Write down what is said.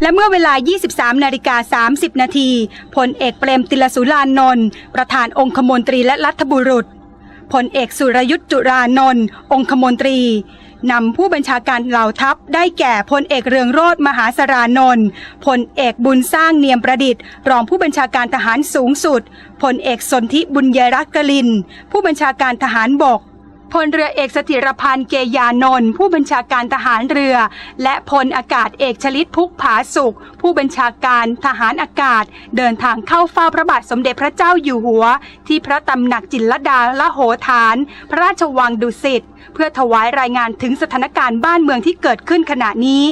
และเมื่อเวลา 23 นาฬิกา 30 นาทีพลเอกเปรมติลสุรานนท์ประธานองคมนตรีและรัฐบุรุษพลเอกสุรยุทธ์จุรานนท์องคมนตรีนำผู้บัญชาการเหล่าทัพได้แก่พลเอกเรืองโรธมหาสรานนท์พลเอกบุญสร้างเนียมประดิษฐ์ รองผู้บัญชาการทหารสูงสุดพลเอกสนธิบุญยรักกลิน ผู้บัญชาการทหารบก พลเรือเอกสถิรพันธ์เกยานนท์ผู้บัญชาการทหารเรือ และพลอากาศเอกชลิตพุกผาสุข ผู้บัญชาการทหารอากาศ เดินทางเข้าเฝ้าพระบาทสมเด็จพระเจ้าอยู่หัว ที่พระตำหนักจินลดาละโหฐาน พระราชวังดุสิตเพื่อถวายรายงานถึงสถานการณ์บ้านเมืองที่เกิดขึ้นขณะนี้